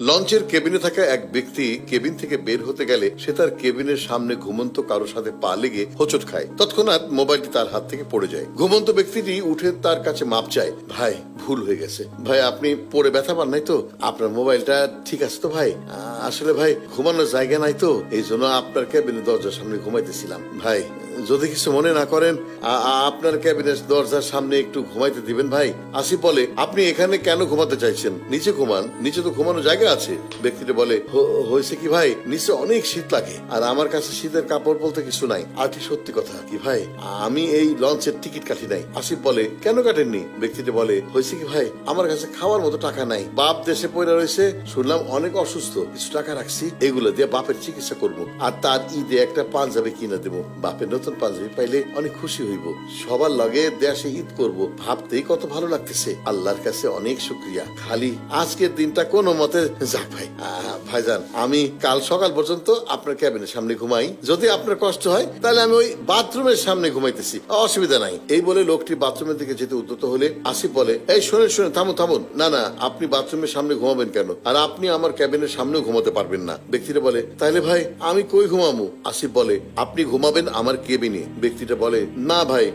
লঞ্চের কেবিনে থাকা এক ব্যক্তি কেবিন থেকে বের হতে গেলে সে তার কেবিনের সামনে ঘুমন্ত কারোর সাথে পা লেগে হোঁচট খায়। তৎক্ষণাৎ মোবাইলটি তার হাত থেকে পড়ে যায়। ঘুমন্ত ব্যক্তিটি উঠে তার কাছে মাপ চায়, ভাই, ভুল হয়ে গেছে। ভাই, আপনি পড়ে ব্যথা পান নাই তো? আপনার মোবাইলটা ঠিক আছে তো ভাই? আসলে ভাই, ঘুমানোর জায়গা নাই তো এই জন্য আপনার কেবিনের দরজার সামনে ঘুমাইতেছিলাম। ভাই, যদি কিছু মনে না করেন আপনার ক্যাবিনের দরজার সামনে একটু ঘুমাইতে দিবেন ভাই। আসি বলে, আপনি এখানে কেন ঘুমাতে চাইছেন? নিচে ঘুমান, নিচে তো ঘুমানোর জায়গা আছে। ব্যক্তিটা বলে হয়েছে কি ভাই? নিচে অনেক শীত লাগে, আর আমার কাছে শীতের কাপড় বলতে কিছু নাই। আর কি সত্যি কথা কি ভাই? আমি এই লঞ্চের টিকিট কাটি নাই। আসিফ বলে, কেন কাটেননি? ব্যক্তিটা বলে, হয়েছে কি ভাই? আমার কাছে খাওয়ার মতো টাকা নাই। বাপ দেশে পড়ে রয়েছে, শুনলাম অনেক অসুস্থ কিছু টাকা রাখছি, এগুলো দিয়ে বাপের চিকিৎসা করব। আর তার ঈদে একটা পাঞ্জাবি কিনে দেবো। বাপের নতুন পাঞ্জাবি পাইলে অনেক খুশি হইব। সবার লগে দেশে ঈদ করব। ভাবতেই কত ভালো লাগতেছে। আল্লাহর কাছে অনেক শুক্রিয়া। খালি আজকের দিনটা কোনো মতে যাক ভাই। ভাইজান, আমি কাল সকাল পর্যন্ত আপনার ক্যাবিনের সামনে ঘুমাই। যদি আপনার কষ্ট হয়, তাহলে আমি ওই বাথরুমের সামনে ঘুমাইতেছি। অসুবিধা নাই। এই বলে লোকটি বাথরুমের দিকে যেতে উদ্যত হলে আসিফ বলে, এই, শোনেন শোনেন, থামুন থামুন। না না, আপনি বাথরুমের সামনে ঘুমাবেন কেন? আর আপনি আমার ক্যাবিনের সামনে সামনেও ঘুমাতে পারবেন না। ব্যক্তিটা বলে তাহলে ভাই, আমি কই ঘুমাবো আসিফ বলে, আপনি ঘুমাবেন আমার কেবিনে। ব্যক্তিটা বলে, না ভাই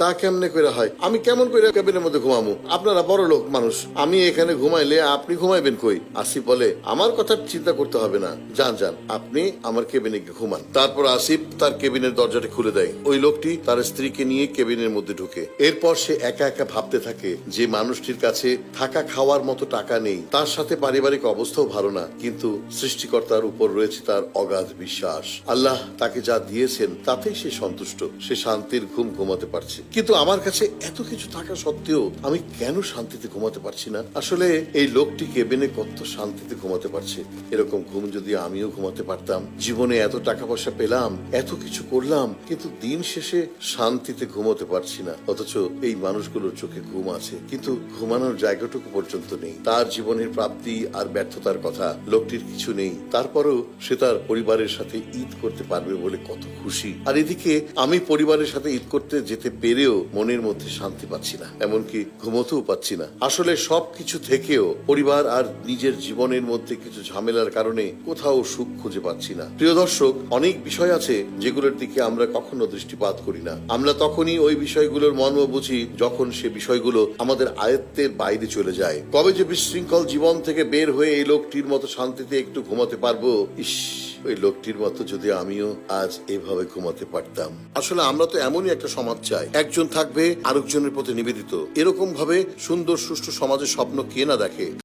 তা কেমনে করে হয়? আমি কেমন করে কেবিনের মধ্যে ঘুমাবো আপনারা বড় লোক মানুষ, আমি এখানে ঘুমাইলে আপনি ঘুমাইবেন কই? আসিফ বলে, আমার কথা চিন্তা করতে হবে না। যান যান, আপনি আমার কেবিনে গিয়ে ঘুমান। তারপর আসিফ তার কেবিনের দরজাটা খুলে দেয়। ওই লোকটি তার স্ত্রীকে নিয়ে কেবিনের মধ্যে ঢুকে। এরপর সে একা একা ভাবতে থাকে যে মানুষটির কাছে থাকা খাওয়ার মতো টাকা নেই। তার সাথে পারিবারিক অবস্থাও ভালো না, কিন্তু সৃষ্টিকর্তার উপর রয়েছে তার অগাধ বিশ্বাস। আল্লাহ তাকে যা দিয়েছেন, তাতেই সে সন্তুষ্ট। সে শান্তির ঘুম ঘুমাতে পারছে। কিন্তু আমার কাছে এত কিছু থাকা সত্ত্বেও আমি কেন শান্তিতে ঘুমাতে পারছি না? আসলে এই লোকটি কেবিনে কত শান্তিতে ঘুমাতে পারছে? এরকম ঘুম যদি আমিও ঘুমাতে পারতাম, জীবনে এত টাকা পয়সা পেলাম, এত কিছু করলাম, কিন্তু দিন শেষে শান্তিতে ঘুমোতে পারছি না। অথচ এই মানুষগুলোর চোখে ঘুম আছে। কিন্তু ঘুমানোর জায়গাটুকু পর্যন্ত নেই। তার জীবনের প্রাপ্তি আর ব্যর্থতার কথা লোকটির কিছু নেই। তারপরও সে তার পরিবারের সাথে ঈদ করতে পারবে বলে কত খুশি। আর এদিকে আমি পরিবারের সাথে ঈদ করতে যেতে পেরেও মনের মধ্যে শান্তি পাচ্ছি না, এমনকি ঘুমোতেও পাচ্ছি না। আসলে সব কিছু থেকেও পরিবার আর নিজের জীবনের মধ্যে কিছু ঝামেলার কারণে কোথাও সুখ খুঁজে পাচ্ছি না। প্রিয় দর্শক, অনেক বিষয় আছে যেগুলোর দিকে আমরা কখনো দৃষ্টিপাত করি না। আমরা তখনই ওই বিষয়গুলোর মর্ম বুঝি যখন সে বিষয়গুলো আমাদের আয়ত্তের বাইরে চলে যায়। কবে যে বিশৃঙ্খল জীবন থেকে বের হয়ে এই লোকটির মতো শান্তিতে একটু ঘুমাতে পারব? ইস, ওই লোকটির মতো যদি আমিও আজ এভাবে ঘুমাতে পারতাম। আসলে আমরা তো এমনই একটা সমাজ চাই। একজন থাকবে, আরেকজনের প্রতি নিবেদিত। এরকম ভাবে সুন্দর, সুষ্ঠু সমাজের স্বপ্ন কে না দেখে?